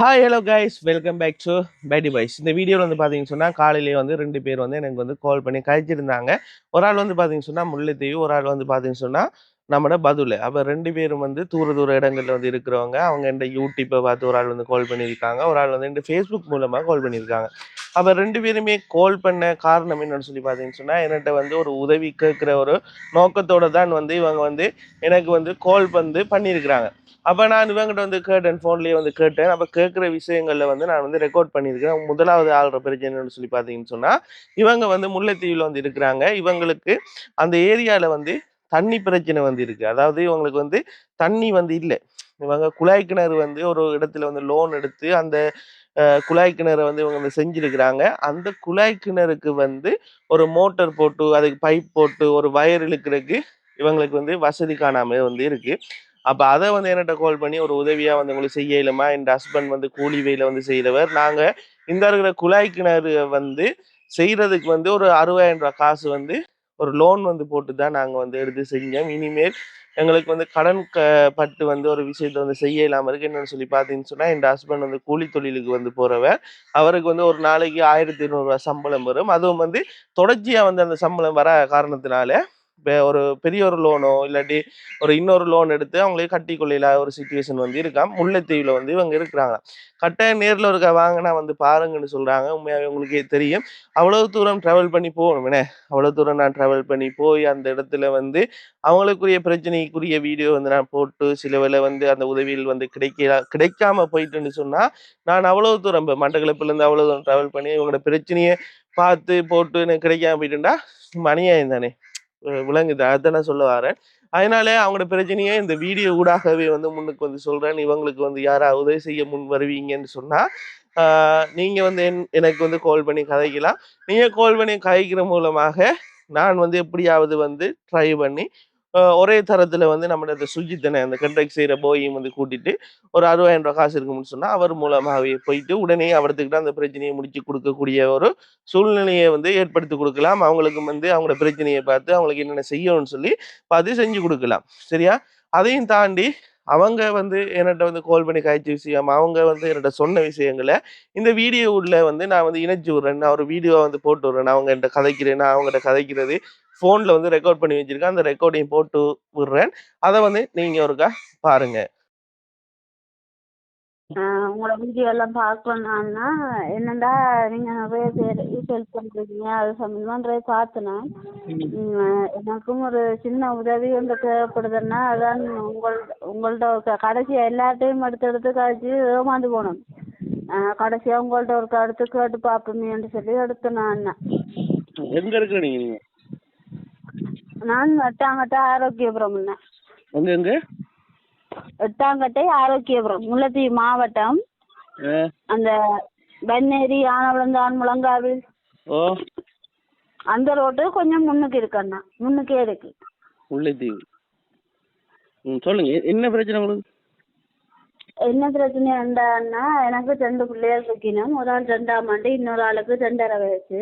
Hi hello guys welcome back to Bedi boys இந்த வீடியோவில் வந்து பார்த்தீங்கன்னு சொன்னால் காலையிலேயே வந்து ரெண்டு பேர் வந்து எனக்கு வந்து கால் பண்ணி கழிச்சிருந்தாங்க. ஒரு ஆள் வந்து பார்த்தீங்கன்னு சொன்னால் முல்லைத்தீவு ஒரு ஆள் வந்து பார்த்தீங்கன்னு சொன்னால் நம்மட பதுல. அப்போ ரெண்டு பேரும் வந்து தூர தூர இடங்கள்ல வந்து இருக்கிறவங்க அவங்க இந்த யூடியூப்பை பார்த்து ஒரு ஆள் வந்து கால் பண்ணியிருக்காங்க. ஒரு ஆள் வந்து இந்த ஃபேஸ்புக் மூலமாக கால் பண்ணியிருக்காங்க. அப்போ ரெண்டு பேருமே கால் பண்ண காரணம் என்னன்னு சொல்லி பார்த்தீங்கன்னு சொன்னால் என்கிட்ட வந்து ஒரு உதவி கேட்குற ஒரு நோக்கத்தோட தான் வந்து இவங்க வந்து எனக்கு வந்து கால் வந்து பண்ணியிருக்கிறாங்க. அப்போ நான் இவங்ககிட்ட வந்து கேட்டேன் ஃபோன்லேயே வந்து கேட்டேன். அப்போ கேட்குற விஷயங்களில் வந்து நான் வந்து ரெக்கார்ட் பண்ணியிருக்கிறேன். முதலாவது ஆள்ற பிரச்சனை சொல்லி பார்த்தீங்கன்னு சொன்னால் இவங்க வந்து முல்லைத்தீவில் வந்து இருக்கிறாங்க. இவங்களுக்கு அந்த ஏரியாவில் வந்து தண்ணி பிரச்சனை வந்து இருக்குது அதாவது இவங்களுக்கு வந்து தண்ணி வந்து இல்லை. இவங்க குழாய் கிணறு வந்து ஒரு இடத்துல வந்து லோன் எடுத்து அந்த குழாய் கிணறு வந்து இவங்க வந்து செஞ்சிருக்கிறாங்க. அந்த குழாய் கிணறுக்கு வந்து ஒரு மோட்டர் போட்டு அதுக்கு பைப் போட்டு ஒரு வயர் இழுக்கிறதுக்கு இவங்களுக்கு வந்து வசதி காணாமல் வந்து இருக்குது அப்போ அதை வந்து என்கிட்ட கால் பண்ணி ஒரு உதவியாக வந்து உங்களுக்கு செய்ய இயலுமா என் ஹஸ்பண்ட் வந்து கூலி வேலை வந்து செய்கிறவர் நாங்கள் இந்த இருக்கிற குழாய் கிணறு வந்து செய்கிறதுக்கு வந்து ஒரு அறுபதாயிரம் ரூபாய் காசு வந்து ஒரு லோன் வந்து போட்டு தான் நாங்கள் வந்து எடுத்து செஞ்சோம். இனிமேல் எங்களுக்கு வந்து கடன் க பட்டு வந்து ஒரு விஷயத்தை வந்து செய்ய இல்லாமல் இருக்கு. என்னன்னு சொல்லி பார்த்தீங்கன்னு சொன்னால் என் ஹஸ்பண்ட் வந்து கூலி தொழிலுக்கு வந்து போகிறவர் அவருக்கு வந்து ஒரு நாளைக்கு ஆயிரத்தி இருநூறுவா சம்பளம் வரும். அதுவும் வந்து தொடர்ச்சியாக வந்து அந்த சம்பளம் வர காரணத்தினால ஒரு பெரிய ஒரு லோனோ இல்லாட்டி ஒரு இன்னொரு லோன் எடுத்து அவங்களே கட்டி கொள்ளையில ஒரு சுச்சுவேஷன் வந்து இருக்கான் முல்லைத்தீவில் வந்து இவங்க இருக்கிறாங்க. கட்டாயம் நேரில் இருக்க வாங்கினா வந்து பாருங்கன்னு சொல்கிறாங்க உண்மையாகவே உங்களுக்கே தெரியும். அவ்வளோ தூரம் ட்ராவல் பண்ணி போகணும் என்ன அவ்வளோ தூரம் நான் ட்ராவல் பண்ணி போய் அந்த இடத்துல வந்து அவங்களுக்குரிய பிரச்சனைக்குரிய வீடியோ வந்து நான் போட்டு சில வேலை வந்து அந்த உதவியில் வந்து கிடைக்க கிடைக்காம போயிட்டுன்னு சொன்னால் நான் அவ்வளோ தூரம் இப்போ மண்டக்கிழப்புலேருந்து அவ்வளோ தூரம் ட்ராவல் பண்ணி இவங்களோட பிரச்சனையை பார்த்து போட்டு எனக்கு கிடைக்காம போயிட்டுண்டா? அநியாயம் தானே விளங்குது. அதை நான் சொல்ல வரேன். அதனால அவங்களோட பிரச்சனையை இந்த வீடியோ ஊடாகவே வந்து முன்னுக்கு வந்து சொல்றேன். இவங்களுக்கு வந்து யாராவது உதவி செய்ய முன் வருவீங்கன்னு சொன்னா நீங்கள் நீங்க வந்து என்- எனக்கு வந்து கால் பண்ணி கதைக்கலாம். நீங்க கால் பண்ணி கதைக்கிற மூலமாக நான் வந்து எப்படியாவது வந்து ட்ரை பண்ணி ஒரே தரத்தில் வந்து நம்மளோட சுஜித்தனை அந்த கண்ட்ராக்ட் செய்கிற போயும் வந்து கூட்டிட்டு ஒரு அறுபதாயிரம் ரூபாய் காசு இருக்கும்னு சொன்னால் அவர் மூலமாகவே போயிட்டு உடனே அவர்த்துக்கிட்ட அந்த பிரச்சனையை முடிச்சு கொடுக்கக்கூடிய ஒரு சூழ்நிலையை வந்து ஏற்படுத்தி கொடுக்கலாம். அவங்களுக்கு வந்து அவங்களோட பிரச்சனையை பார்த்து அவங்களுக்கு என்னென்ன செய்யணும்னு சொல்லி பார்த்து செஞ்சு கொடுக்கலாம். சரியா? அதையும் தாண்டி அவங்க வந்து என்கிட்ட வந்து கால் பண்ணி காய்ச்ச விஷயம் அவங்க வந்து என்கிட்ட சொன்ன விஷயங்களை இந்த வீடியோ உள்ள வந்து நான் வந்து இணைச்சி விட்றேன். நான் ஒரு வீடியோ வந்து போட்டு விட்றேன். அவங்க என்கிட்ட கதைக்கிறேன். நான் அவங்ககிட்ட கதைக்கிறது ஃபோனில் வந்து ரெக்கார்ட் பண்ணி வச்சிருக்கேன். அந்த ரெக்கார்டையும் போட்டு விடுறேன். அதை வந்து நீங்கள் ஒருக்கா பாருங்க. ஆஹ் உங்களோட வீடியோ எல்லாம் பார்க்கணும்னா என்னண்டா நீங்க நிறைய பேர் ஹெல்ப் பண்றீங்க. அது சம்பந்தமா நிறைய பார்த்தேன். எனக்கும் ஒரு சின்ன உதவி வந்து தேவைப்படுதுன்னா அதான் உங்கள் உங்கள்ட்ட கடைசியா எல்லாத்தையும் எடுத்து எடுத்து கழிச்சு ஏமாந்து போனோம் கடைசியா உங்கள்ட்ட ஒரு அடுத்து கேட்டு பார்ப்போமேன்னு சொல்லி எடுத்தேன் நான். எங்க இருக்கிற நீங்க? நான் எட்டாங்கட்டை ஆரோக்கியபுரம் எங்க எங்க எட்டாங்கட்டை ஆரோக்கியபுரம் முல்லைத்தீவு மாவட்டம். அந்த பன்னேரி ஆனவளந்தான் முழங்காவில் ஓ. அந்த ரோட்டு கொஞ்சம் முன்னுக்கு இருக்கு அண்ணா முன்னுக்கே இருக்கு. முல்லைத்தீவு. ம் சொல்லுங்க என்ன பிரச்சனை உங்களுக்கு? என்ன பிரச்சனை இருந்தான்னா எனக்கு ரெண்டு பிள்ளைகள் இருக்கணும் ஒரு ஆள் ரெண்டாம் ஆண்டு இன்னொரு ஆளுக்கு ரெண்டரை வயசு.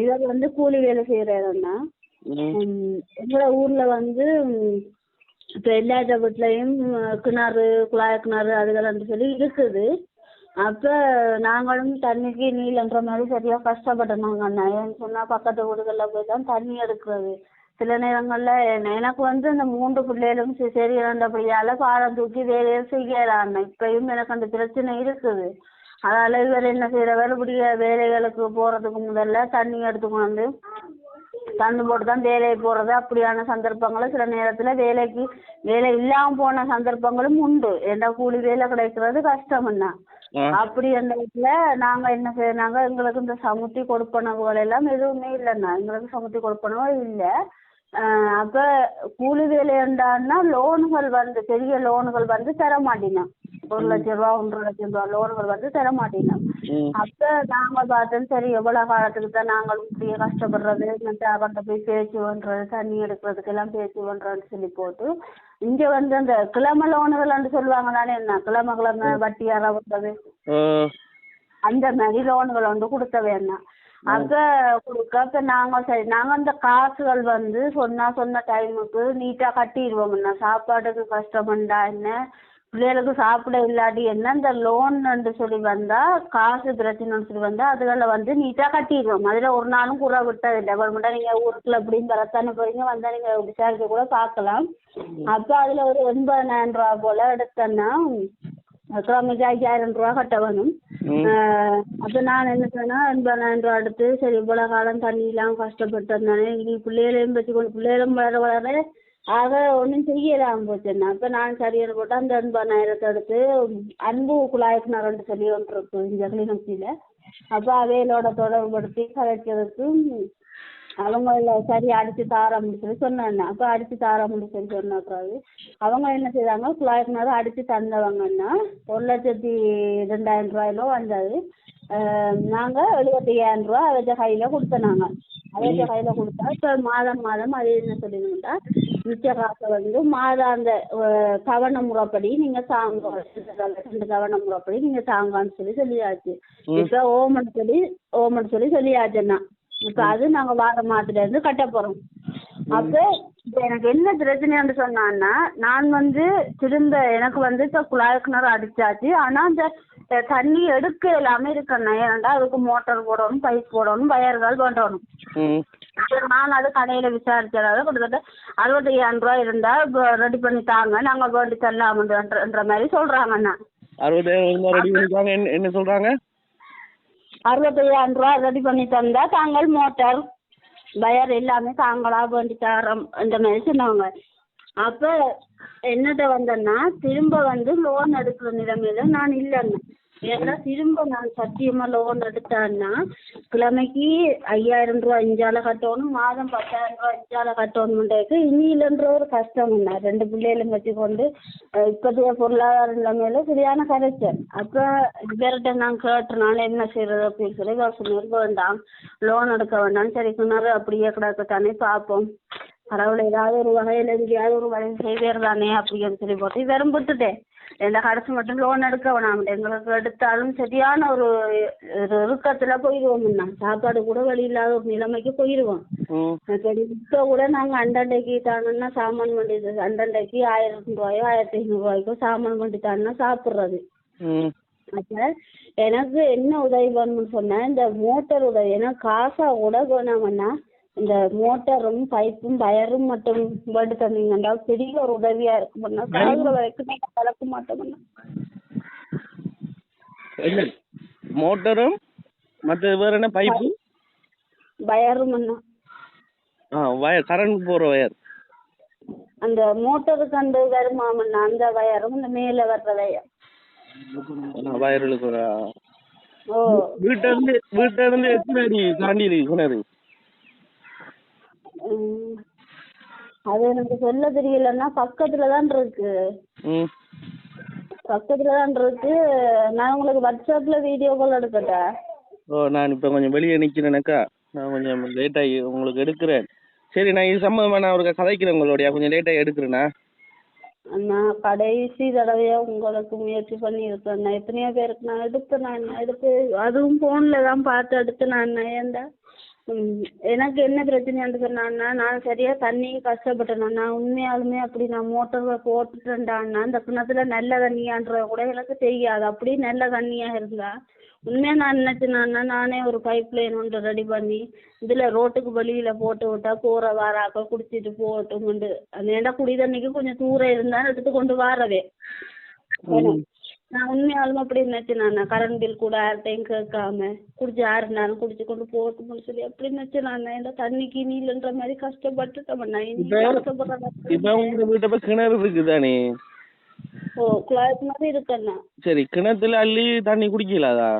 இவர் வந்து கூலி வேலை செய்யறாருன்னா எங்களோட ஊர்ல வந்து இப்போ இப்ப எல்லா வீட்லயும் கிணறு குழாய் கிணறு அதுகள் சொல்லி இருக்குது. அப்ப நாங்களும் தண்ணிக்கு நீலன்ற மாதிரி சரியா கஷ்டப்பட்டோம். அண்ணா ஏன்னு சொன்னா பக்கத்து வீடுகள்ல போய் தான் தண்ணி எடுக்கிறது. சில நேரங்கள்ல எனக்கு வந்து இந்த மூன்று பிள்ளைகளும் சரி இருந்தபடியால பாடம் தூக்கி வேலையை செய்யலாம் இப்பயும் எனக்கு அந்த பிரச்சனை இருக்குது. அதால இவர் என்ன செய்யறவர் இப்படி வேலைகளுக்கு போறதுக்கு முதல்ல தண்ணி எடுத்துக்கொண்டு தந்து போட்டு தான் வேலைக்கு போறது. அப்படியான சந்தர்ப்பங்களும் சில நேரத்துல வேலைக்கு வேலை இல்லாம போன சந்தர்ப்பங்களும் உண்டு. ஏன்னா கூலி வேலை கிடைக்கிறது கஷ்டம்னா. அப்படி அந்த இடத்துல நாங்க என்ன செய்யறாங்க எங்களுக்கு இந்த சமுத்தி கொடுப்பனவுகள் எல்லாம் எதுவுமே இல்லைண்ணா. எங்களுக்கு சமுத்தி கொடுப்பனவும் இல்லை. ஆஹ் அப்ப கூலி வேலை இருந்தான்னா லோனுகள் வந்து பெரிய லோனுகள் வந்து தர மாட்டேனோம் ஒரு லட்சம் ரூபா ஒன்றரை லட்சம் ரூபா லோனுகள் வந்து தர மாட்டேனோம் அப்ப நாங்க பார்த்தோம் சரி எவ்வளவு காலத்துக்கு தான் நாங்களும் இப்படியே கஷ்டப்படுறது மற்ற அவர்கிட்ட போய் பேச்சு பண்றது தண்ணி எடுக்கிறதுக்கு எல்லாம் பேச்சு பண்றதுன்னு சொல்லி போட்டு இங்க வந்து அந்த கிழமை லோனுகள் சொல்லுவாங்க தானே என்ன? கிழமை கிழமை வட்டி அறவுறது அந்த மாதிரி லோனுகள் வந்து கொடுக்க வேண்டாம் அப்ப கொடுக்க அப்ப நாங்க சரி நாங்க அந்த காசுகள் வந்து சொன்னா சொன்ன டைமுக்கு நீட்டா கட்டிடுவோம்ண்ணா சாப்பாட்டுக்கு கஷ்டமண்டா என்ன? பிள்ளைகளுக்கு சாப்பிட இல்லாட்டி என்ன இந்த லோன்னு சொல்லி வந்தா காசு பிரச்சனைன்னு சொல்லி வந்தா அதுகளில் வந்து நீட்டாக கட்டிடுவோம் அதில் ஒரு நாளும் குறை விட்டதில்லை கவர்மெண்ட்டாக நீங்கள் ஊருக்குள்ள அப்படின்னு வரத்தானே போறீங்க? வந்தால் நீங்கள் விசாரிக்க கூட பார்க்கலாம். அப்போ அதில் ஒரு எண்பதாயிரம் ரூபா போல் எடுத்தேன்னா கிழமைக்கு ஐயாயிரம் ரூபா கட்ட வேணும். அப்ப நான் என்ன சொன்னேன் எண்பதாயிரம் ரூபா எடுத்து சரி இவ்வளவு காலம் தண்ணி இல்லாம கஷ்டப்பட்டு இருந்தானே இனி பிள்ளைகளையும் வச்சுக்கொண்டு பிள்ளைகளும் வளர வளர ஆக ஒன்றும் செய்யலாம் போச்சுன்னா. அப்ப நான் சரியான போட்டு அந்த எண்பதாயிரத்தை எடுத்து அன்பு குழாய்க்குனாரன்னு சொல்லி ஒன்று இருக்கு இந்த கிளிநொச்சியில. அப்ப அவைகளோட தொடர்புபடுத்தி கதைக்கிறதுக்கு அவங்கள சரி அடிச்சு தாரோம்னு சொல்லி சொன்னாங்க. அப்ப அடிச்சு தாரோம்னு சொல்லி சொன்ன பிறகு அவங்க என்ன செய்தாங்க குழாய்க்குனாரு அடிச்சு தந்தவங்கன்னா ஒரு லட்சத்தி ரெண்டாயிரம் ரூபாயிலோ வந்தது. ஆஹ் நாங்க எழுபத்தையாயிரம் ரூபா அவற்ற கையில கொடுத்தோம் நாங்க அவற்ற கையில கொடுத்தா இப்ப மாதம் மாதம் அது என்ன சொல்லிருந்தா மிச்ச காசை வந்து மாதாந்த கவன முறைப்படி நீங்க தாங்க ரெண்டு கவன முறைப்படி நீங்க தாங்கன்னு சொல்லி சொல்லியாச்சு. இப்ப ஓமன் சொல்லி ஓமன் சொல்லி சொல்லியாச்சுன்னா. இப்ப அது நாங்க வார மாதத்துல இருந்து கட்ட போறோம். அப்ப இப்ப எனக்கு என்ன பிரச்சனைன்னு சொன்னான்னா நான் வந்து திரும்ப எனக்கு வந்து இப்ப குழாய் கிணறு அடிச்சாச்சு. ஆனா அந்த தண்ணி எடுக்க எல்லாமே இருக்கண்ணா ஏன்டா அதுக்கு மோட்டார் போடணும் பைப் போடணும் வயர்கள் பண்ணணும் ம். அப்ப நான் அது கடையில விசாரிச்சதால கிட்டத்தட்ட அறுபத்தையாயிரம் ரூபாய் இருந்தா ரெடி பண்ணி தாங்க. நாங்க வேண்டி தரலாம்ன்ற மாதிரி சொல்றாங்கண்ணா அறுபதாயிரம் ரெடி பண்ணிருக்காங்க என்ன என்ன சொல்றாங்க? அறுபத்தையாயிரம் ரூபா ரெடி பண்ணி தந்தா தாங்கள் மோட்டார் வயர் எல்லாமே தாங்களா வேண்டி தரோம் இந்த மாதிரி சொன்னாங்க. அப்ப என்னட்ட வந்தேன்னா திரும்ப வந்து லோன் எடுக்கிற நிலைமையில நான் இல்லைன்னு ஏன்னா திரும்ப நான் சத்தியமா லோன் எடுத்தேன்னா கிழமைக்கு ஐயாயிரம் ரூபா அஞ்சால கட்டணும் மாதம் பத்தாயிரம் ரூபா அஞ்சால கட்டணும்ன்றதுக்கு இனியிலன்ற ஒரு கஷ்டம் இல்லை ரெண்டு பிள்ளைகளும் வச்சு கொண்டு இப்போதைய பொருளாதார நிலைமையில சரியான கரைச்சல். அப்போ இவர்கிட்ட நான் கேட்டனால என்ன செய்யறது அப்படின்னு சொல்லி அவர் சொன்னார் வேண்டாம் லோன் எடுக்க வேண்டாம் சரி கிணறு அப்படியே கிடக்கத்தானே பார்ப்போம் கடவுளை ஏதாவது ஒரு வகையில் எங்கேயாவது ஒரு வழி செய்வார் தானே அப்படின்னு சொல்லி போட்டு வெறும் விட்டுட்டேன். இந்த கடைசி மட்டும் லோன் எடுக்க வேணாம் எங்களுக்கு எடுத்தாலும் சரியான ஒரு இறுக்கத்தில் போயிடுவோம்னா சாப்பாடு கூட வழி இல்லாத ஒரு நிலைமைக்கு போயிடுவோம் இப்போ கூட நாங்கள் அண்டண்டைக்கு தாங்கன்னா சாமான் வண்டி அண்டண்டைக்கு ஆயிரம் ரூபாயோ ஆயிரத்தி ஐநூறுரூவாய்க்கோ சாமான் வண்டி தாங்கன்னா சாப்பிட்றது. அப்போ எனக்கு என்ன உதவி வேணும்னு சொன்னேன் இந்த மோட்டார் உதவி ஏன்னா காசா கூட வேணாமண்ணா இந்த மோட்டரும் பைப்பும் வயரும் மட்டும் வேண்டு தந்தீங்கன்னா பெரிய ஒரு உதவியா இருக்குமண்ணா சாகுற வரைக்கும் கலக்க மாட்டோம்ண்ணா என்ன? மோட்டரும் மற்ற வேற என்ன பைப்பு? வயரும் அண்ணா. ஆ வயர் கரண்ட் போகிற வயர். அந்த மோட்டருக்கு அந்த வருமாமண்ணா அந்த வயரும் இந்த மேலே வர்ற வயர். வயர் இழுக்கிற ஓ. வீட்டில இருந்து வீட்டில இருந்து எத்தனை அடி தாண்டி இருக்கு கிணறு? ம். அது எனக்கு சொல்ல தெரியலன்னா பக்கத்துல தான் இருக்கு. ம். பக்கத்துல தான் இருக்கு நான் உங்களுக்கு வாட்ஸ்அப்ல வீடியோ கால் எடுக்கட்டா ஓ நான் இப்போ கொஞ்சம் வெளியே நிற்கிறேனக்கா நான் கொஞ்சம் லேட்டாகி உங்களுக்கு எடுக்கிறேன். சரி நான் இது சம்மந்தமாக நான் ஒரு கதைக்கிறேன் உங்களுடைய. கொஞ்சம் லேட்டாகி எடுக்கிறேண்ணா நான் கடைசி தடவையா உங்களுக்கு முயற்சி பண்ணி இருக்கேன் நான் எத்தனையோ பேருக்கு நான் எடுத்து நான் எடுத்து அதுவும் போன்ல தான் பார்த்து எடுத்து நான் ஏன்டா? ம், எனக்கு என்ன பிரச்சனை சொன்னான்னா நான் சரியா தண்ணி கஷ்டப்பட்டேன் நான் உண்மையாலுமே அப்படி நான் மோட்டர் போட்டுட்டேன்டான்னா அந்த கிணத்துல நல்ல தண்ணியான்றது கூட எனக்கு தெரியாது. அப்படி நல்ல தண்ணியா இருந்தா உண்மையா நான் நினைச்சேன்னா நானே ஒரு பைப் லைன் ஒன்று ரெடி பண்ணி இதுல ரோட்டுக்கு வெளியில போட்டு விட்டா போற வாராக்கள் குடிச்சிட்டு போகட்டும்ண்டு. அது ஏன்டா குடி தண்ணிக்கு கொஞ்சம் தூரம் இருந்தா எடுத்து கொண்டு வாரவே நான் உண்மையாலுமே அப்படி நினைச்சேன் நான். கரண்ட் பில் கூட யார்கிட்டையும் கேட்காம குடிச்சு நேரம் குடிச்சு கொண்டு போகட்டும்னு சொல்லி அப்படி நினைச்சேன் நான். இந்த தண்ணிக்கு நீலன்ற மாதிரி கஷ்டப்பட்டுட்டேன். நான் இப்போ வீட்டை போய் கிணறு இருக்குதானே? ஓ குழாய்க்கு மாதிரி இருக்கேண்ணா. சரி கிணத்துல அள்ளி தண்ணி குடிக்கலாதா?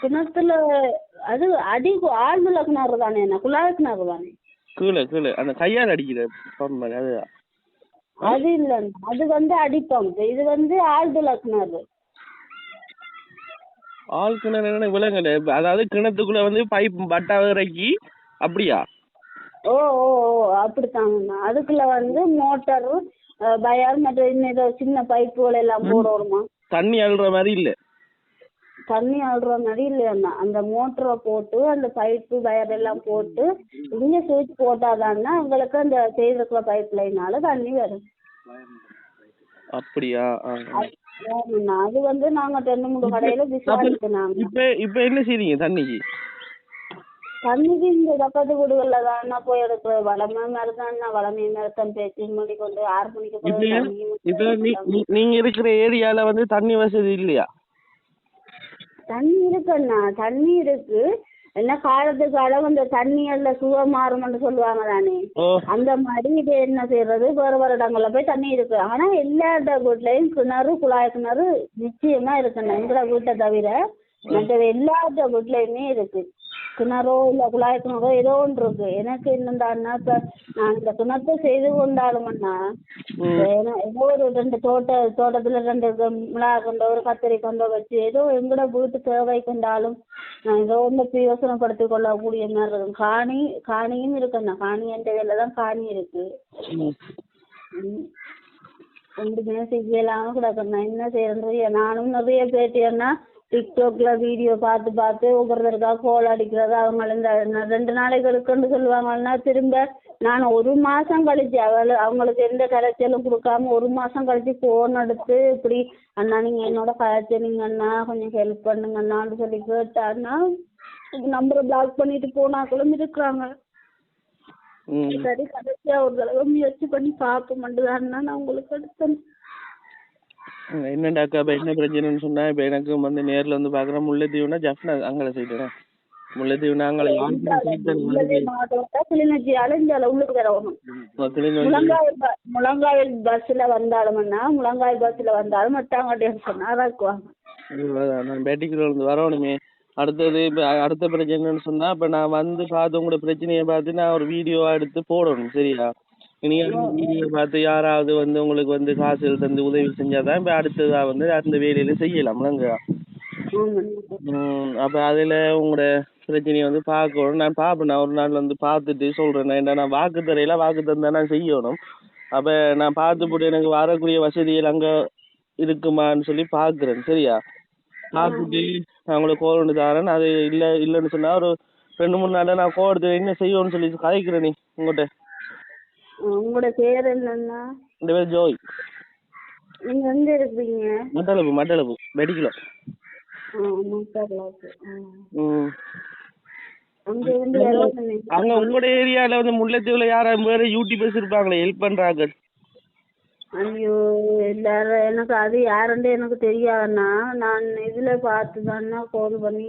கிணத்துல அது அடி ஆழ்துள கிணறு தானே என்ன குழாய் கிணறு தானே? கீழே கீழே. அந்த கையால் அடிக்கிற பம்பு அதுதான். அது இல்லைண்ணா அது வந்து அடிப்பம்ப் இது வந்து ஆழ்துள கிணறு ஆள் கிணறு என்ன விலங்கல அதாவது கிணத்துக்குள்ள வந்து பைப் பட்டா இறக்கி அப்படியா? ஓ ஓ ஓ அப்படித்தாங்கண்ணா அதுக்குள்ள வந்து மோட்டரு பயர் மற்ற இன்னும் ஏதோ சின்ன பைப்புகள் எல்லாம் போடணுமா? தண்ணி அள்ளுற மாதிரி இல்ல. தண்ணி ஆடுற மாதிரி இல்லையாண்ணா அந்த மோட்டரை போட்டு அந்த பைப்பு வயர் எல்லாம் போட்டு இங்கே சுவிட்ச் போட்டாதான்னா உங்களுக்கு அந்த செய்திருக்கிற பைப் லைனால தண்ணி வரும். அப்படியா. ஆமாண்ணா. அது வந்து நாங்க ரெண்டு மூணு கடையில விசாரிச்சோம் இப்ப இப்ப என்ன செய்றீங்க தண்ணிக்கு? தண்ணிக்கு இந்த பக்கத்து வீடுகள்ல தான் போய் எடுக்கிறது. வளமை மாதிரி தான் வளமை மாதிரி தான் பேச்சு மணி கொண்டு ஆறு மணிக்கு இப்ப தண்ணி நீங்க இருக்கிற ஏரியால வந்து தண்ணி வசதி இல்லையா? தண்ணி இருக்குண்ணா தண்ணி இருக்கு. என்ன காலத்துக்கு அளவு இந்த தண்ணி எல்லாம் சுவ மாறும்னு சொல்லுவாங்க தானே. அந்த மாதிரி இது என்ன செய்யறது வேறு வேறு இடங்கள்ல போய் தண்ணி இருக்கு. ஆனா எல்லா வீட்லயும் கிணறு குழாய் கிணறு நிச்சயமா இருக்குண்ணா. எங்களை வீட்டை தவிர மற்ற எல்லா வீட்லயுமே இருக்கு. கிணறோ இல்ல குழாய் கிணறோ ஏதோ ஒன்று இருக்கு. எனக்கு என்னண்டான்னா இப்ப நான் இந்த கிணத்தை செய்து கொண்டாலுமண்ணா ஏன்னா ஏதோ ஒரு ரெண்டு தோட்ட தோட்டத்துல ரெண்டு க- மிளகா கொண்டோ ஒரு கத்திரி கொண்டோ வச்சு ஏதோ எங்கட வீட்டு தேவை கொண்டாலும் நான் ஏதோ ஒன்று பிரயோசனப்படுத்திக் கொள்ளக்கூடிய மாதிரி இருக்கும். காணி காணியும் இருக்குண்ணா காணி என்ற வேலை தான் காணி இருக்கு. ஒன்றுமே செய்யலாம கிடக்குண்ணா என்ன செய்யறது நானும் நிறைய பேட்டியன்னா டிக்டாக்ல வீடியோ பார்த்து பார்த்து ஒவ்வொருத்தருக்கா கோல் அடிக்கிறது அவங்க இந்த ரெண்டு நாளைக்கு இருக்குன்னு சொல்லுவாங்கன்னா திரும்ப நான் ஒரு மாசம் கழிச்சு அவளு அவங்களுக்கு எந்த கரைச்சலும் கொடுக்காம ஒரு மாசம் கழிச்சு ஃபோன் எடுத்து இப்படி அண்ணா நீங்க என்னோட கரைச்சலிங்க அண்ணா கொஞ்சம் ஹெல்ப் பண்ணுங்க அண்ணான்னு சொல்லி கேட்டான்னா நம்பரை பிளாக் பண்ணிட்டு போனாக்களும் இருக்கிறாங்க. சரி கடைசியா ஒரு தடவை முயற்சி பண்ணி பார்ப்போம்ட்டு தான் நான் உங்களுக்கு எடுத்தேன் என்னடாக்கா இப்ப என்ன பிரச்சனைன்னு சொன்னா இப்ப எனக்கு வந்து நேர்ல வந்து பாக்குறேன். முல்லைத்தீவுனா ஜப்னா அங்கே சைடு முல்லைத்தீவுனா அங்கே முழங்காயில் பஸ்ல வந்தாலும்னா முழங்காயில் பஸ்ல வந்தாலும் மட்டாங்கட்டின்னு சொன்னா இறக்குவாங்க நான் பேட்டிக்குள்ள இருந்து வரணுமே. அடுத்தது இப்ப அடுத்த பிரச்சனை என்னன்னு சொன்னா இப்ப நான் வந்து பார்த்து உங்களோட பிரச்சனையை பார்த்து நான் ஒரு வீடியோவா எடுத்து போடணும் சரியா? நீங்க அந்த வீடியோ பார்த்து யாராவது வந்து உங்களுக்கு வந்து காசுகள் தந்து உதவி செஞ்சாதான் இப்ப அடுத்ததா வந்து அந்த வேலையில செய்யலாம். ம், அப்ப அதுல உங்களோட பிரச்சனையை வந்து பார்க்கணும். நான் பார்ப்பேன். நான் ஒரு நாள் வந்து பார்த்துட்டு சொல்றேன். நான் என்ன நான் வாக்கு தரையில வாக்கு தந்தா நான் செய்யணும். அப்ப நான் பார்த்து போட்டு எனக்கு வரக்கூடிய வசதிகள் அங்க இருக்குமான்னு சொல்லி பார்க்குறேன். சரியா? பார்த்துட்டு நான் உங்களுக்கு பண்ணி தரேன். அது இல்லை இல்லைன்னு சொன்னா ஒரு ரெண்டு மூணு நாள்ல நான் எடுத்து என்ன செய்யணும்னு சொல்லி கதைக்கிறேன் நீ உங்கள்கிட்ட உங்களோட பேர் என்னன்னா? இந்த பேர் ஜோய். நீங்க எங்க இருக்கீங்க மட்டளப்பு மட்டளப்பு வெடிக்கலோ ஆமா தெரியல ம். அங்க உங்களோட ஏரியால வந்து முல்லைத்தீவுல யாரும் வேற யூடியூபர்ஸ் இருப்பாங்களே ஹெல்ப் பண்றாங்க. ஐயோ எல்லாரும் எனக்கு அது யாருன்னு எனக்கு தெரியாதுண்ணா. நான் இதுல பார்த்து தானே ஃபோன் பண்ணி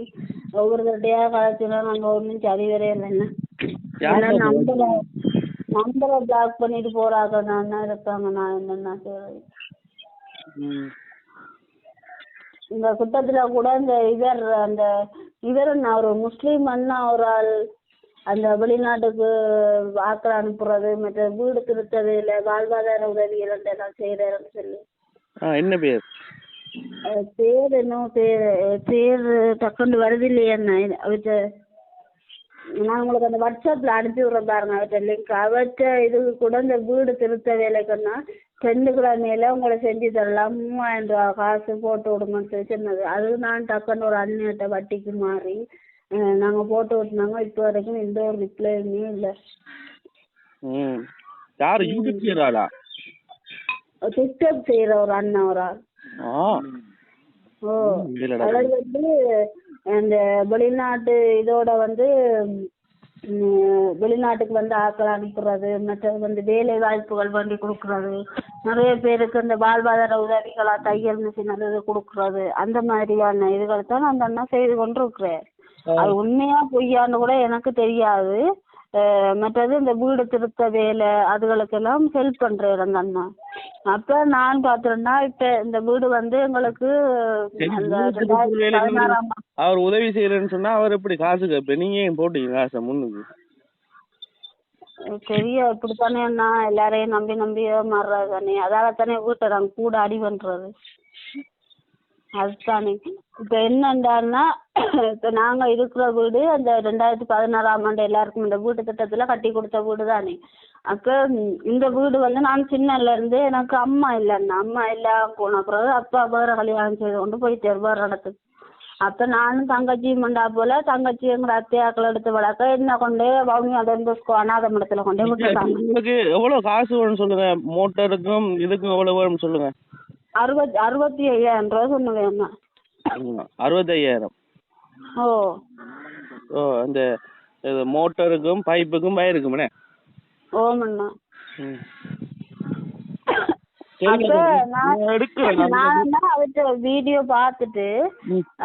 ஒவ்வொருத்தருடையா கலைச்சுனா நாங்கள் ஒன்றும் சரி வரையே இல்லைண்ணா யார் ஏன்னா நம்பரை நம்பரை பிளாக் பண்ணிட்டு போறாங்க. நான் இருக்காங்க? நான் ம். இந்த குட்டத்துல கூட இந்த இவர் அந்த இவர் நான் ஒரு முஸ்லீம் அண்ணா ஒரு ஆள் அந்த வெளிநாட்டுக்கு ஆக்கள் அனுப்புறது மற்ற வீடு திருத்த வேலை வாழ்வாதார உதவிகள் எல்லாம் செய்யறேன்னு சொல்லி. என்ன பேர்? பேர் இன்னும் பேர் பேர் டக்குன்னு வருது இல்லையண்ணா அவர்கிட்ட நான் உங்களுக்கு அந்த வாட்ஸ்அப்பில் அனுப்பி விட்றேன் பாருங்க அவர்கிட்ட லிங்க் அவர்கிட்ட இதுக்கு கூட இந்த வீடு திருத்த வேலைக்குன்னா ரெண்டு கிழமையில உங்களை செஞ்சு தரலாம். மூவாயிரம் ரூபா காசு போட்டு விடுங்கன்னு சொல்லி சொன்னது அது நான் டக்குன்னு ஒரு அண்ணிட்ட வட்டிக்கு மாறி நாங்கள் போட்டு விட்டுனாங்க. இப்போ வரைக்கும் எந்த ஒரு ரிப்ளையுமே இல்லை. ம். யார்? யூடியூப் செய்கிற ஒரு அண்ணன் ஒரு ஆள். ஓ. அதாவது வந்து அந்த வெளிநாட்டு இதோட வந்து வெளிநாட்டுக்கு வந்து ஆட்கள் அனுப்புறது மற்றது வந்து வேலை வாய்ப்புகள் பண்ணி கொடுக்கறது நிறைய பேருக்கு இந்த வாழ்வாதார உதவிகளா தையல் மிஷின் அது கொடுக்கறது அந்த மாதிரியான இதுகளை தான் அந்த அண்ணா செய்து கொண்டிருக்கிறேன் அது உண்மையா பொய்யான்னு கூட எனக்கு தெரியாது. மற்றது இந்த வீடு திருத்த வேலை அதுகளுக்கெல்லாம் ஹெல்ப் பண்றாரு அந்த அண்ணா அப்ப நான் பாத்துறேன்னா இப்ப இந்த வீடு வந்து எங்களுக்கு அவர் உதவி செய்யறேன்னு சொன்னா அவர் எப்படி காசு கேட்பேன் நீங்க ஏன் போட்டீங்க காசை முன்னுக்கு? பெரிய இப்படித்தானே அண்ணா எல்லாரையும் நம்பி நம்பி மாறுறது தானே அதால தானே வீட்டை நாங்க கூட அடி பண்றது. அதுதானே இப்ப என்னண்டான்னா இப்ப நாங்க இருக்கிற வீடு அந்த ரெண்டாயிரத்தி பதினாறாம் ஆண்டு எல்லாருக்கும் இந்த வீட்டு திட்டத்துல கட்டி கொடுத்த வீடு தானே அப்ப இந்த வீடு வந்து நான் சின்னல இருந்து எனக்கு அம்மா இல்லைன்னா அம்மா எல்லாம் போன பிறகு அப்பா வேற கல்யாணம் செய்து கொண்டு போயிட்டாரு வேற இடத்துக்கு. அப்ப நானும் தங்கச்சி மண்டா போல தங்கச்சி எங்க அத்தையாக்கள் எடுத்து வளர்க்க என்ன கொண்டு அவங்க அதை வந்து அநாத மடத்துல கொண்டு உங்களுக்கு எவ்வளவு காசு வேணும்னு சொல்லுங்க? மோட்டருக்கும் இதுக்கும் எவ்வளவு வேணும்னு சொல்லுங்க? அறுபத்தி அறுபத்தி ஐயாயிரம் ரூபா அண்ணா அறுபத்தையாயிரம். ஓ. ஓ அந்த மோட்டருக்கும் பைப்புக்கும் வயருக்கும்ண்ணே ஓமண்ணா ம். வீடியோ பார்த்துட்டு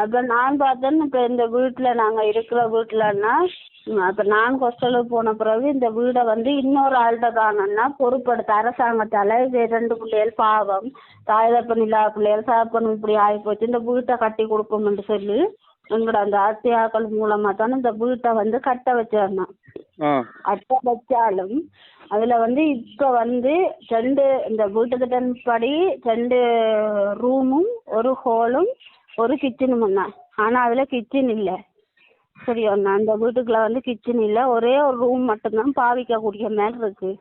அப்ப நான் பார்த்தேன்னு இப்ப இந்த வீட்டுல நாங்க இருக்கிற வீட்டுலன்னா அப்ப நான் ஹாஸ்டலுக்கு போன பிறகு இந்த வீடை வந்து இன்னொரு ஆள்கிட்ட தானன்னா பொறுப்படுத்த அரசாங்கத்தால இது ரெண்டு பிள்ளைகள் பாவம். தாய் தப்பன் இல்லாத பிள்ளைகள் சாப்பன் இப்படி ஆகி போச்சு இந்த வீட்டை கட்டி கொடுப்போம்னு சொல்லி எங்களோட அந்த ஆசியாக்கள் மூலமா தானே இந்த வீட்டை வந்து கட்ட ஆ. அட்டை வச்சாலும் அதுல வந்து இப்ப வந்து ரெண்டு இந்த வீட்டுக்கிட்ட படி ரெண்டு ரூமும் ஒரு ஹாலும் ஒரு கிச்சனும் தான். ஆனா அதுல கிச்சன் இல்ல. சரி ஒண்ணா அந்த வீட்டுக்குள்ள வந்து கிச்சன் இல்ல. ஒரே ஒரு ரூம் மட்டும்தான் பாவிக்கக்கூடிய மாதிரி இருக்கு.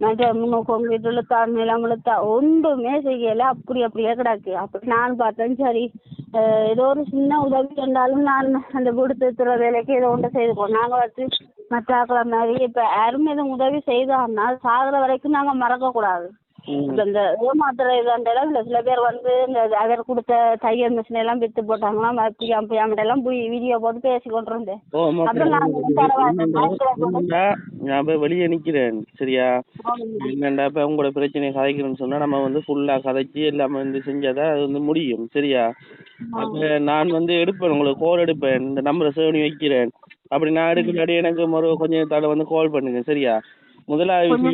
மற்ற முன்னுக்கு கொங்கிட்டு இழுத்தா நிலம் இழுத்தா ஒன்றுமே செய்யல. அப்படி அப்படியே கிடக்கு. அப்படி நான் பார்த்தேன் சரி ஏதோ ஒரு சின்ன உதவி இருந்தாலும் நான் அந்த வீடு திருத்துற வேலைக்கு ஏதோ ஒன்று செய்து செய்துப்போம் நாங்க வந்து மற்றாக்கள மாதிரி. இப்ப யாரும் எதுவும் உதவி செய்தாங்கன்னா சாகுற வரைக்கும் நாங்க மறக்க கூடாது. இப்ப இந்த ஏமாத்துற இதாண்டெல்லாம் இல்ல சில பேர் வந்து இந்த அவர் கொடுத்த தையல் மிஷின் எல்லாம் வித்து போட்டாங்களாம் அப்படி அப்படி எல்லாம் போய் வீடியோ போட்டு பேசி கொண்டு இருந்தேன் அப்புறம் நான் இப்ப வெளியே நிக்கிறேன் சரியா? என்னண்டா இப்ப உங்களோட பிரச்சனையை கதைக்கிறேன்னு சொன்னா நம்ம வந்து ஃபுல்லா கதைச்சு எல்லாமே வந்து செஞ்சாதான் அது வந்து முடியும் சரியா? அப்ப நான் வந்து எடுப்பேன் உங்களுக்கு கால் எடுப்பேன் இந்த நம்பரை சேவ் பண்ணி வைக்கிறேன். அப்படி நான் எடுக்கலாடி எனக்கு ஒரு கொஞ்சம் தடவை வந்து கால் பண்ணுங்க சரியா? முதலாவது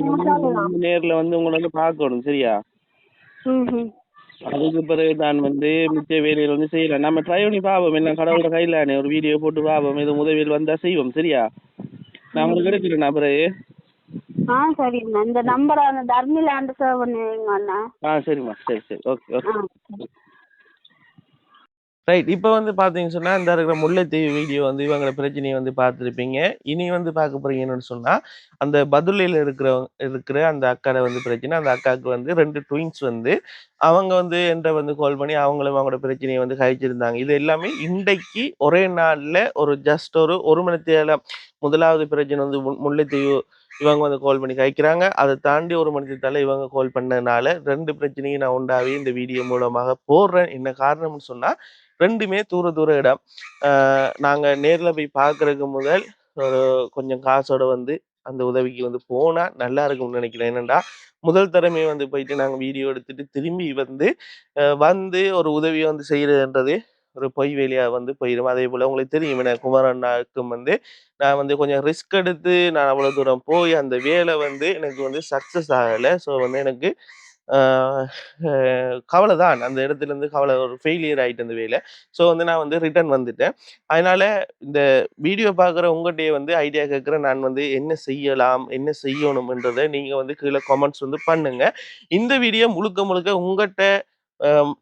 நேர்ல வந்து உங்களை வந்து பார்க்கணும் சரியா? அதுக்கு பிறகு நான் வந்து மிச்ச வேலையில வந்து செய்யலாம். நம்ம ட்ரை பண்ணி பார்ப்போம். எல்லாம் கடவுளோட கையில ஒரு வீடியோ போட்டு பார்ப்போம். எதுவும் உதவியில் வந்தா செய்வோம் சரியா? நான் உங்களுக்கு எடுக்கிறேன் பிறகு? ஆ சரிங்கண்ணா இந்த நம்பரை அந்த தர்மிலாண்டு சேவ் பண்ணுவீங்க அண்ணா ஆ சரிம்மா. சரி சரி. ஓகே ஓகே சரி. ரைட் இப்போ வந்து பார்த்தீங்கன்னு சொன்னால் இந்த இருக்கிற முல்லைத்தீவு வீடியோ வந்து இவங்களோட பிரச்சனையை வந்து பார்த்துருப்பீங்க. இனி வந்து பார்க்க போகிறீங்க என்னன்னு சொன்னால் அந்த பதுளையில் இருக்கிற இருக்கிற அந்த அக்காவை வந்து பிரச்சனை அந்த அக்காவுக்கு வந்து ரெண்டு ட்வின்ஸ் வந்து அவங்க வந்து என்கிட்ட வந்து கால் பண்ணி அவங்களும் அவங்களோட பிரச்சனையை வந்து கழிச்சிருந்தாங்க. இது எல்லாமே இன்றைக்கு ஒரே நாளில் ஒரு ஜஸ்ட் ஒரு ஒரு மணி நேரம் முதலாவது பிரச்சனை வந்து மு- முல்லைத்தீவு இவங்க வந்து கால் பண்ணி கழிக்கிறாங்க. அதை தாண்டி ஒரு மணி நேரத்தால இவங்க கால் பண்ணதுனால ரெண்டு பிரச்சனையும் நான் உண்டாவே இந்த வீடியோ மூலமாக போடுறேன். என்ன காரணம்னு சொன்னால் ரெண்டுமே தூர தூர இடம். நாங்கள் நேரில் போய் பார்க்கறதுக்கு முதல் ஒரு கொஞ்சம் காசோட வந்து அந்த உதவிக்கு வந்து போனால் நல்லா இருக்கும்னு நினைக்கிறேன். என்னென்னா முதல் தரமே வந்து போயிட்டு நாங்கள் வீடியோ எடுத்துட்டு திரும்பி வந்து வந்து ஒரு உதவியை வந்து செய்கிறதுன்றது ஒரு பொய் வேலையாக வந்து போயிடும் அதே போல் உங்களுக்கு தெரியும் என்ன குமாரண்ணாவுக்கும் வந்து நான் வந்து கொஞ்சம் ரிஸ்க் எடுத்து நான் அவ்வளோ தூரம் போய் அந்த வேலை வந்து எனக்கு வந்து சக்ஸஸ் ஆகலை. ஸோ வந்து எனக்கு கவலை தான். அந்த இடத்துல இருந்து கவலை ஒரு ஃபெயிலியர் ஆகிட்டு அந்த வேலை. ஸோ வந்து நான் வந்து ரிட்டர்ன் வந்துட்டேன். அதனால் இந்த வீடியோ பார்க்குற உங்கள்கிட்டயே வந்து ஐடியா கேட்குற நான் வந்து என்ன செய்யலாம் என்ன செய்யணும்ன்றதை நீங்கள் வந்து கீழே கமெண்ட்ஸ் வந்து பண்ணுங்கள் இந்த வீடியோ முழுக்க முழுக்க உங்கள்கிட்ட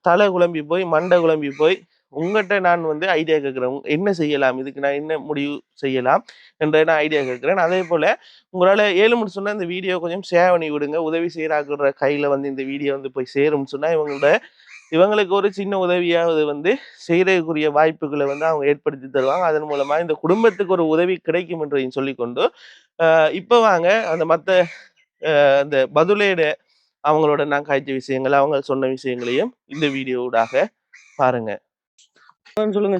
தலை குழம்பி போய் மண்டை குழம்பி போய் உங்கள்கிட்ட நான் வந்து ஐடியா கேட்குறேன். என்ன செய்யலாம்? இதுக்கு நான் என்ன முடிவு செய்யலாம்? என்ற நான் ஐடியா கேட்குறேன். அதே போல் உங்களால் ஏழு மணி சொன்னால் இந்த வீடியோ கொஞ்சம் ஷேர் பண்ணி விடுங்க. உதவி செய்கிறாக்குற கையில் வந்து இந்த வீடியோ வந்து போய் சேரும்னு சொன்னால் இவங்களோட இவங்களுக்கு ஒரு சின்ன உதவியாவது வந்து செய்கிறதுக்குரிய வாய்ப்புகளை வந்து அவங்க ஏற்படுத்தி தருவாங்க. அதன் மூலமாக இந்த குடும்பத்துக்கு ஒரு உதவி கிடைக்கும் என்றையும் சொல்லிக்கொண்டு இப்போ வாங்க அந்த மற்ற அந்த பதுலேட அவங்களோட நான் காய்ச்ச விஷயங்கள் அவங்க சொன்ன விஷயங்களையும் இந்த வீடியோவுடாக பாருங்கள் சொல்லுங்க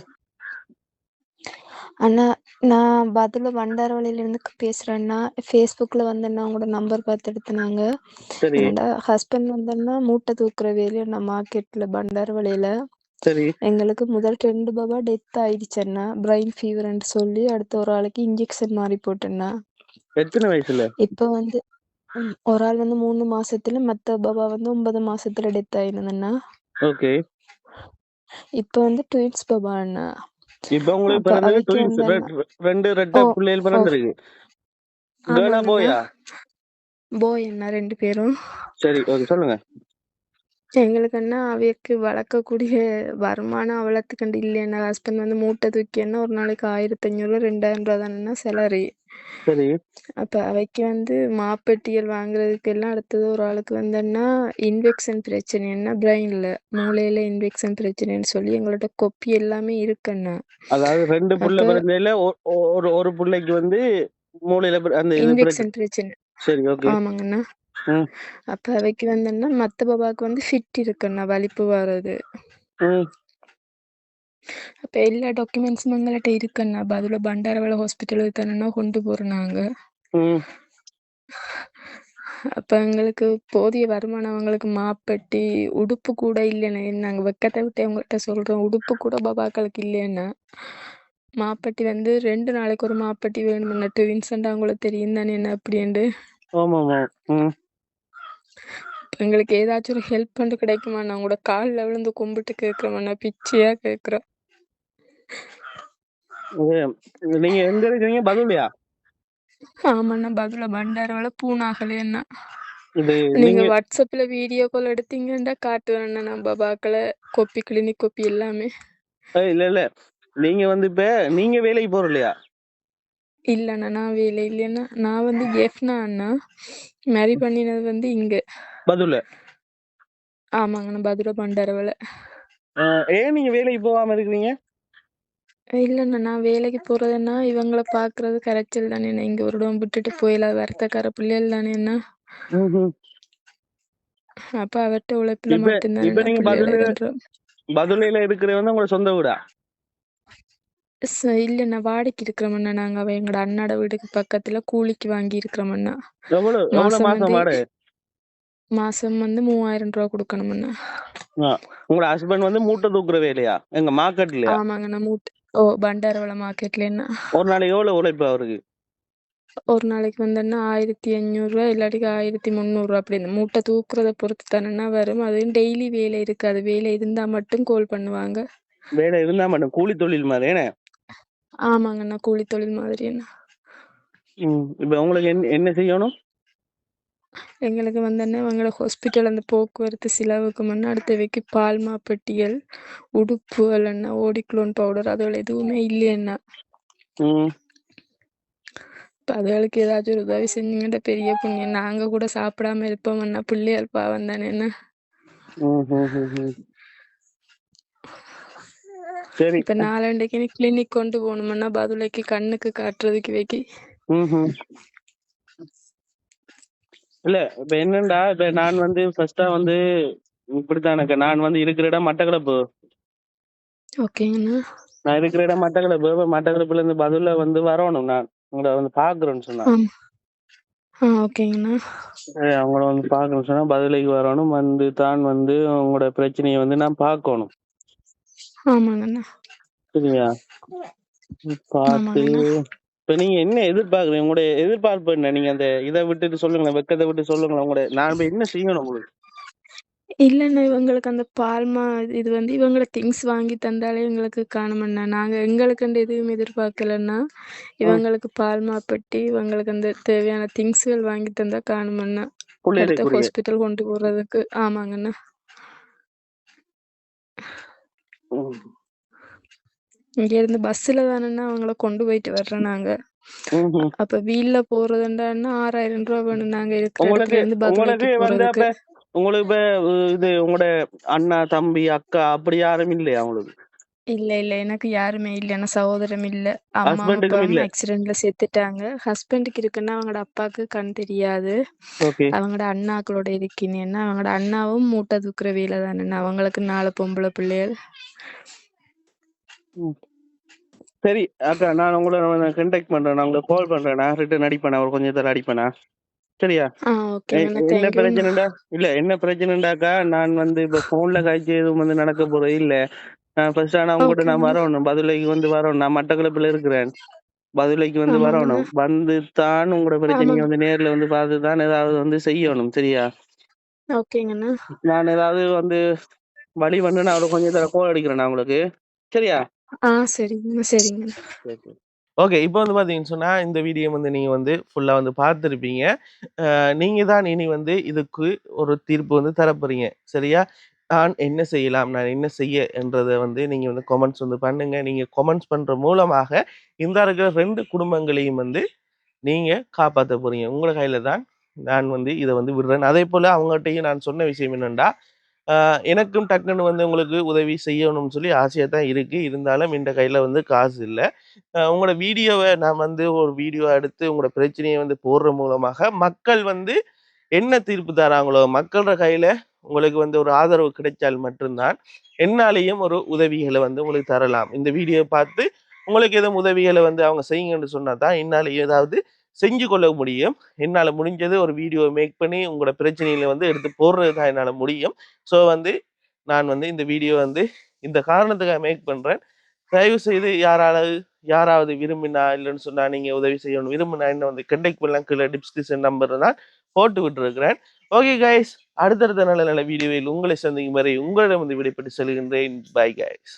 அண்ணா நான் பதில வண்டாரவளையில இருந்து பேசுறேன்னா ஃபேஸ்புக்ல வந்து அண்ணா உங்களோட நம்பர் பார்த்து எடுத்துனாங்க. என்னோட ஹஸ்பண்ட் வந்தோன்னா மூட்டை தூக்குற வேலையை நான் மார்க்கெட்ல பண்டாரவளையில சரி. எங்களுக்கு முதல் ரெண்டு பாபா டெத் ஆயிடுச்சுண்ணா பிரைன் ஃபீவர்ன்னு சொல்லி அடுத்த ஒரு ஆளுக்கு இன்ஜெக்ஷன் மாதிரி போட்டேன்னா. எத்தனை வயசுல? இப்போ வந்து ஒரு ஆள் வந்து மூணு மாசத்துல மத்த பாபா வந்து ஒன்பது மாசத்துல டெத் ஆயிருந்தேன்னா. ஓகே. இப்போ வந்து ட்வின்ஸ் பாபா அண்ணா. இப்போ உங்களுக்கு அப்ப பிறந்தது அதுக்கு. வந்து ரெண்டு- ரெட்டை ஓ, பிள்ளைகள் ஓ. பிறந்திருக்கு. கேர்ளா ஆமாங்கண்ணா. போயா? போய் அண்ணா ரெண்டு பேரும். சரி ஓகே சொல்லுங்க. எங்களுக்கு என்ன அவையக்கு வளர்க்கக்கூடிய வருமானம் அவ்வளத்துக்கண்டு இல்லைன்னா ஹஸ்பண்ட் வந்து மூட்டை தூக்கின்னா ஒரு நாளைக்கு ஆயிரத்தி ஐநூறு ரெண்டாயிரம் ரூபா தானே சேலரி சரி. அப்ப அவைக்கு வந்து மாப்பெட்டியல் வாங்குறதுக்கு எல்லாம் அடுத்தது ஒரு ஆளுக்கு வந்தோன்னா இன்ஃபெக்ஷன் பிரச்சனைன்னா பிரெயின்ல மூளையில இன்ஃபெக்ஷன் பிரச்சனைன்னு சொல்லி எங்களோட கொப்பி எல்லாமே இருக்குண்ணா அதாவது ரெண்டு புள்ள ஒ- ஒரு ஒரு பிள்ளைக்கு வந்து மூளையில அந்த இது பிரச்சனை. சரி ஓகே ஆமாங்கண்ணா. அப்ப அவைக்கு வந்தேன்னா மத்த பாபாக்கு வந்து ஃபிட் இருக்குண்ணா வலிப்பு வர்றது. அப்ப எல்லா டாக்குமெண்ட்ஸும் எங்கள்ட்ட இருக்குண்ணா. பதுள பண்டாரவள ஹாஸ்பிட்டலுக்கு தானேண்ணா கொண்டு. ம். அப்ப எங்களுக்கு போதிய வருமானம் அவங்களுக்கு மாப்பட்டி, உடுப்பு கூட இல்லண்ணே. நாங்க வெட்கத்த விட்டு அவங்கள்ட்ட சொல்றோம். உடுப்பு கூட பாபாக்களுக்கு இல்லையண்ணா. மாப்பட்டி வந்து 2 நாளைக்கு ஒரு மாப்பட்டி வேணும்ண்ணா. ட்வின்ஸ்ன்டா உங்களுக்கு தெரியும் தானே என்ன எப்படின்டு. எங்களுக்கு ஏதாச்சும் ஒரு ஹெல்ப் ஃபண்ட் கிடைக்குமாண்ணா? உங்களோட கால்ல விழுந்து கும்பிட்டு கேட்கிறோமண்ணா. பிச்சையா கேட்கிறோம். இது நீங்க எங்க இருக்கிறீங்க? பதுளையா? ஆமாண்ணா. பதுள பண்டாரவள பூனாகலையண்ணா. இது நீங்க WhatsAppல வீடியோ கால் எடுத்தீங்கன்னா காட்டுவேண்ணா நான் பாபாக்கள. கொப்பி கிளினிக் கொப்பி எல்லாமே. இல்ல, இல்ல. நீங்க வந்து இப்ப நீங்க வேலைக்கு இல்லண்ணா. நான் வேலை இல்லைண்ணா. நான் வந்து எஃப்னா அண்ணா. மேரி பண்ணினது வந்து இங்க. பதுள. ஆமாங்கண்ணா. பதுள பண்டாரவள. அ ஏன் நீங்க வேலைக்கு போகாம இருக்கிறீங்க? இல்லண்ணா. நான் வேலைக்கு போறதுன்னா, இவங்கள பார்க்கறது கரைச்சல் தானேண்ணா. இங்க ஒரு இடம் விட்டுட்டு போயிலாம் வருத்தக்கார பிள்ளைகள் தானேண்ணா. ம்ஹ்ம். அப்ப அவர்ட்ட உழைப்புல இப்ப மட்டும் இப்ப தானேண்ணா நீங்க பிள்ளைகள பதுளை பண்றோம். பதுளையில இருக்கிறது வந்து உங்களோட சொந்த வீடா? ச இல்லண்ணா. வாடகைக்கு இருக்கிறோமண்ணா நாங்க. அவ எங்களோட அண்ணாட வீட்டுக்கு பக்கத்துல கூலிக்கு வாங்கி இருக்கிறோமண்ணா. எவ்வளவு மாசம் மாசம் வந்து வாடகை? மாசம் வந்து ரூ. 3000 குடுக்கணுமண்ணா. ஆ. உங்களோட ஹஸ்பண்ட் வந்து மூட்டை தூக்குற வேலையா? எங்க மார்க்கெட்லயா? ஆமாங்கண்ணா. மூட் ஓ பண்டாரவள மார்க்கெட்லண்ணா. ஒரு நாளைக்கு எவ்வளவு உழைப்பு அவருக்கு? ஒரு நாளைக்கு வந்தன்னா ரூ. 1500 இல்லாட்டிக்கு ரூ. 1300 அப்படி. இந்த மூட்டை தூக்குறத பொறுத்து தானேண்ணா வரும். அதுவும் டெய்லி வேலை இருக்காது. வேலை இருந்தா மட்டும் கால் பண்ணுவாங்க. வேலை இருந்தா மட்டும் கூலி தொழில் மாதிரி என்ன? ஆமாங்கண்ணா. கூலி தொழில் மாதிரியண்ணா. ம். இப்ப உங்களுக்கு என்ன என்ன செய்யணும்? எங்களுக்கு வந்தன்னா எங்களோட ஹாஸ்பிட்டல் அந்த போக்குவரத்து செலவுக்கு முன்ன அடுத்தவைக்கு பால் மாப்பட்டிகள், உடுப்புகள் அண்ணா, ஓடிக்ளோன் பவுடர் அதுகள் எதுவுமே இல்லையண்ணா. ம். இப்ப அதுகளுக்கு ஏதாச்சும் ஒரு உதவி செஞ்சீங்கன்னா பெரிய புண்ணியம். நாங்க கூட சாப்பிடாம இருப்போமண்ணா. பிள்ளைகள் பாவம் தானேண்ணா. சரி. இப்ப நாளண்டைக்கு கிளினிக் கொண்டு போகணுமண்ணா. பதுளைக்கு கண்ணுக்கு காட்டுறதுக்கு வைக்கி. இல்ல இப்ப என்னன்னா, இப்ப நான் வந்து ஃபர்ஸ்ட்டா வந்து இப்படித்தானக்கா நான் வந்து இருக்கிற இடம் மட்டக்களப்பு. ஓகேங்கண்ணா. நான் இருக்கிற இடம் மட்டக்களப்பு. இப்ப மட்டக்களப்புல இருந்து பதுளை வந்து வரணும் நான். உங்கள வந்து பார்க்கிறேன்னு சொன்னா. ஓகேங்கண்ணா. அவங்கள வந்து பார்க்கணும்னு சொன்னா பதுளைக்கு வரணும். வந்து தான் வந்து உங்களோட பிரச்சனைய வந்து நான் பார்க்கணும். ஆமாங்கண்ணா. சரியா? ம் பார்த்து ஆமாங்கண்ணா. இப்ப நீங்க என்ன எதிர்பார்க்குறீங்க? உங்களுடைய எதிர்பார்ப்பு என்ன? நீங்க அந்த இத விட்டுட்டு சொல்லுங்களேன். வெட்கத்த விட்டு சொல்லுங்களேன். உங்களோட நான் இப்ப என்ன செய்யணும் உங்களுக்கு? இல்லண்ணா. இவங்களுக்கு அந்த பால்மா இது வந்து இவங்கள திங்ஸ் வாங்கி தந்தாலே எங்களுக்கு காணுமண்ணா. நாங்க எங்களுக்குன்னு எதுவும் எதிர்பார்க்கலண்ணா. ம். இவங்களுக்கு பால் மாப்பட்டி, இவங்களுக்கு அந்த தேவையான திங்ஸ்கள் வாங்கி தந்தா காணுமண்ணா. அடுத்த புள்ளைகளுக்குரிய. ஹாஸ்பிட்டல் கொண்டு போறதுக்கு. ஆமாங்கண்ணா. ம். இங்கேருந்து பஸ்ஸுல தானண்ணா அவங்கள கொண்டு போயிட்டு வர்றோம் நாங்க. அப்ப வீல்ல போறதுண்டான்னா ரூ. 6000 வேணும் நாங்க இருக்கிற இருந்து. உங்களுக்கு இப்ப இது உங்களோட அண்ணா, தம்பி, அக்கா அப்படி யாரும் இல்லையா உங்களுக்கு? இல்ல, இல்ல. எனக்கு யாருமே இல்லண்ணா. சகோதரம் இல்ல. அம்மாவும், ஹஸ்பண்டுக்கும் அப்பாவும் இல்ல? ஆக்சிடென்ட்ல செத்துட்டாங்க. ஹஸ்பண்டுக்கு இருக்குன்னா அவங்களோட அப்பாவுக்கு கண் தெரியாது. ஓகே. அவங்களோட அண்ணாக்களோட இருக்கினேன்னா அவங்களோட அண்ணாவும் மூட்டை தூக்குற வேலை தானேண்ணா. அவங்களுக்கு 4 பொம்பளை பிள்ளைகள். ம். சரி அக்கா நான் உங்கள நான் கான்டாக்ட் பண்றேன். நான் உங்களுக்கு கால் பண்றேன். நான் ரிட்டர்ன் அடிப்பேன். ஒரு கொஞ்ச நேரத்துல அடிப்பேனா? சரியா? ஆ எ ஓகேங்கண்ணா. என்ன. பிரச்சனைடா இல்ல என்ன பிரச்சனைடாக்கா நான் வந்து இப்ப ஃபோன்ல காய்ச்சி எதுவும் வந்து நடக்க போறது இல்ல. ஃபர்ஸ்ட் ஆனா உங்ககிட்ட நான். வரணும். பதுளைக்கு வந்து வரணும். நான் மட்டக்களப்புல இருக்கிறேன். பதுளைக்கு வந்து. வரணும். வந்து தான் உங்களோட பிரச்சனைய. வந்து நேர்ல வந்து பார்த்து தான் ஏதாவது வந்து செய்யணும். சரியா? நான் ஏதாவது வந்து வழி வந்து நான் ஒரு கொஞ்ச நேரத்துல கால் அடிக்கிறேன் நான் உங்களுக்கு. சரியா? ஆ சரிங்கண்ணா. சரிங்கண்ணா. சரி, சரி. ஓகே. இப்ப வந்து பார்த்தீங்கன்னு சொன்னா, இந்த வீடியோ வந்து நீங்க வந்து ஃபுல்லா வந்து பார்த்திருப்பீங்க. அ நீங்க தான் இனி வந்து இதுக்கு ஒரு தீர்ப்பு வந்து தரப்போறீங்க. சரியா? நான் என்ன செய்யலாம்? நான் என்ன செய்ய? என்றதை வந்து நீங்கள் வந்து கமெண்ட்ஸ் வந்து பண்ணுங்கள் நீங்கள் கமெண்ட்ஸ் பண்ணுற மூலமாக இந்த இருக்கிற ரெண்டு குடும்பங்களையும் வந்து நீங்கள் காப்பாற்ற போகிறீங்க உங்கள் கையில் தான் நான் வந்து இதை வந்து விடுறேன். அதே போல் அவங்ககிட்டையும் நான் சொன்ன விஷயம் என்னென்னா எனக்கும் டக்குன்னு வந்து உங்களுக்கு உதவி செய்யணும்னு சொல்லி ஆசையாக தான் இருக்குது இருந்தாலும் இந்த கையில் வந்து காசு இல்லை. உங்களோட வீடியோவை நான் வந்து ஒரு வீடியோ எடுத்து உங்களோட பிரச்சனையை வந்து போடுற மூலமாக மக்கள் வந்து என்ன தீர்ப்பு தராங்களோ மக்களோட கையில் உங்களுக்கு வந்து ஒரு ஆதரவு கிடைச்சால் மட்டும்தான் என்னாலேயும் ஒரு உதவிகளை வந்து உங்களுக்கு தரலாம். இந்த வீடியோ பார்த்து உங்களுக்கு எதுவும் உதவிகளை வந்து அவங்க செய்யுங்கன்னு சொன்னால் தான் என்னால் ஏதாவது செஞ்சு கொள்ள முடியும். என்னால் முடிஞ்சது ஒரு வீடியோ மேக் பண்ணி உங்களோட பிரச்சனையில வந்து எடுத்து போடுறது தான் என்னால் முடியும். ஸோ வந்து நான் வந்து இந்த வீடியோ வந்து இந்த காரணத்துக்காக மேக் பண்ணுறேன் தயவு செய்து யாராவது யாராவது விரும்பினா இல்லைன்னு சொன்னால் நீங்கள் உதவி செய்யணும். விரும்பினா என்ன வந்து கண்டெக்ட் பண்ணலாம். கீழே டிஸ்கிரிப்ஷன் நம்பர் தான் போட்டு விட்டுருக்கிறேன். ஓகே கைஸ் அடுத்தடுத்த நல்ல நல்ல வீடியோவில் உங்களை சந்திக்கும் வரை உங்களிடம் வந்து விடைபெற்று செல்கின்றேன். Bye guys